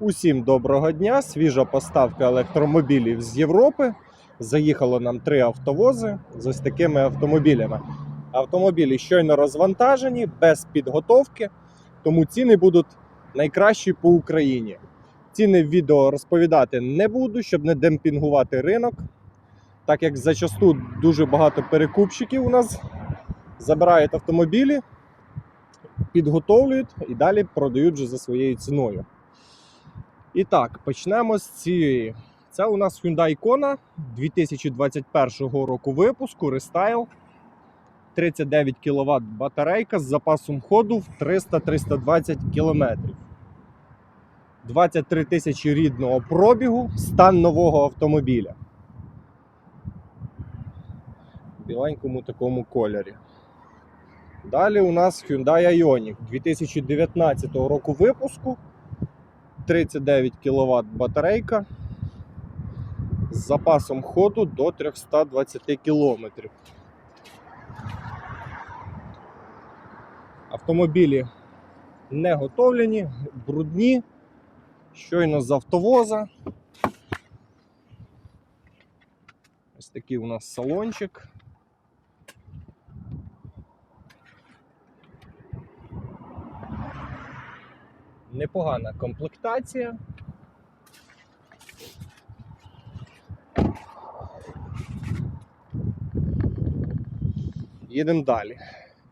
Усім доброго дня! Свіжа поставка електромобілів з Європи. Заїхало нам три автовози з ось такими автомобілями. Автомобілі щойно розвантажені, без підготовки, тому ціни будуть найкращі по Україні. Ціни в відео розповідати не буду, щоб не демпінгувати ринок, так як зачасту дуже багато перекупщиків у нас забирають автомобілі, підготовлюють і далі продають вже за своєю ціною. І так, почнемо з цієї. Це у нас Hyundai Kona 2021 року випуску, рестайл. 39 кВт батарейка з запасом ходу в 300-320 км. 23 тисячі рідного пробігу, стан нового автомобіля. В біленькому такому кольорі. Далі у нас Hyundai Ioniq 2019 року випуску. 39 кВт батарейка з запасом ходу до 320 км. Автомобілі не готовлені, брудні, щойно з автовоза. Ось такий у нас салончик. Непогана комплектація. Їдемо далі.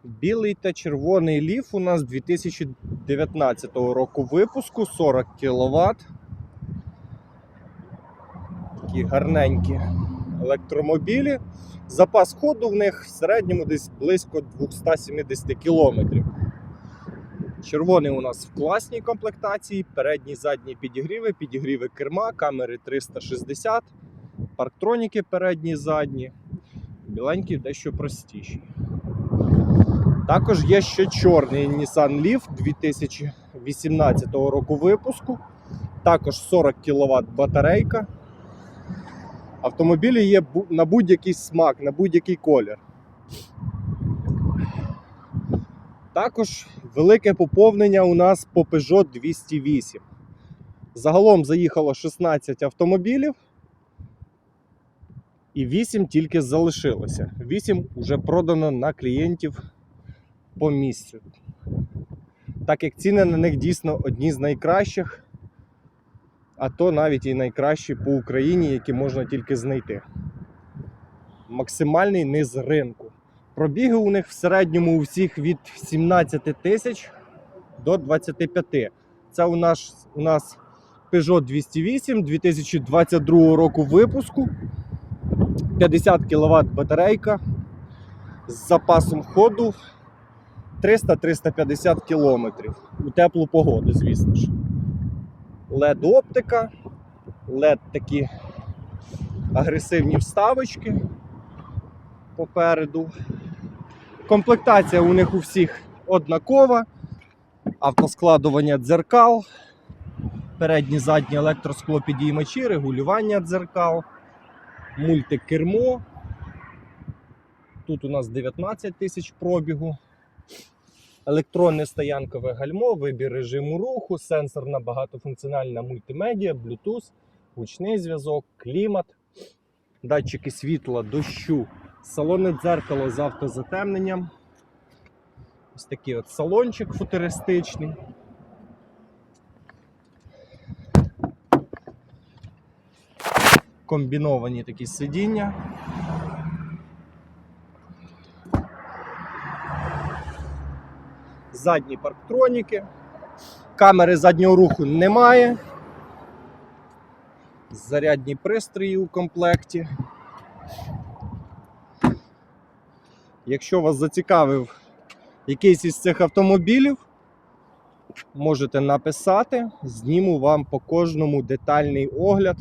Білий та червоний ліф у нас 2019 року випуску 40 кВт. Такі гарненькі електромобілі. Запас ходу в них в середньому десь близько 270 кілометрів. Червоний у нас в класній комплектації, передні задні підігріви, підігріви керма, камери 360, парктроніки передні задні. Біленький дещо простіший. Також є ще чорний Nissan Leaf 2018 року випуску. Також 40 кВт батарейка. Автомобілі є на будь-який смак, на будь-який колір. Також велике поповнення у нас по Peugeot 208. Загалом заїхало 16 автомобілів. І 8 тільки залишилося. 8 вже продано на клієнтів по місцю. Так як ціни на них дійсно одні з найкращих, а то навіть і найкращі по Україні, які можна тільки знайти. Максимальний низ ринку. Пробіги у них в середньому у всіх від 17 тисяч до 25. Це у нас, у нас Peugeot 208 2022 року випуску. 50 кВт батарейка з запасом ходу 300-350 км у теплу погоду, звісно ж. LED оптика, LED такі агресивні вставочки попереду. Комплектація у них у всіх однакова. Автоскладування дзеркал, передні задні електросклопідіймачі, регулювання дзеркал, мультикермо. Тут у нас 19 тисяч пробігу. Електронне стоянкове гальмо, вибір режиму руху, сенсорна багатофункціональна мультимедіа, Bluetooth, гучний зв'язок, клімат, датчики світла, дощу, салонне дзеркало з автозатемненням. Ось такий от салончик футуристичний. Комбіновані такі сидіння. Задні парктроніки. Камери заднього руху немає. Зарядні пристрої у комплекті. Якщо вас зацікавив якийсь із цих автомобілів, можете написати, зніму вам по кожному детальний огляд,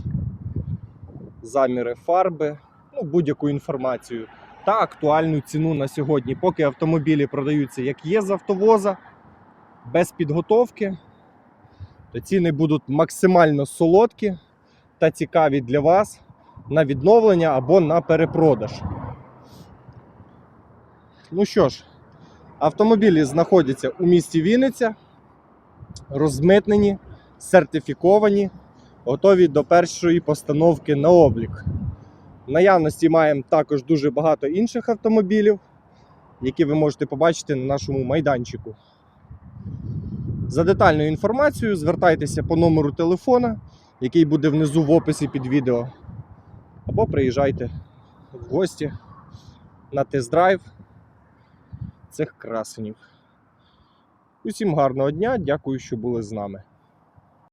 заміри фарби, ну, будь-яку інформацію та актуальну ціну на сьогодні. Поки автомобілі продаються як є з автовоза, без підготовки, то ціни будуть максимально солодкі та цікаві для вас на відновлення або на перепродаж. Ну що ж, автомобілі знаходяться у місті Вінниця, розмитнені, сертифіковані, готові до першої постановки на облік. В наявності маємо також дуже багато інших автомобілів, які ви можете побачити на нашому майданчику. За детальною інформацією звертайтеся по номеру телефона, який буде внизу в описі під відео, або приїжджайте в гості на тест-драйв цих красенів. Усім гарного дня, дякую, що були з нами.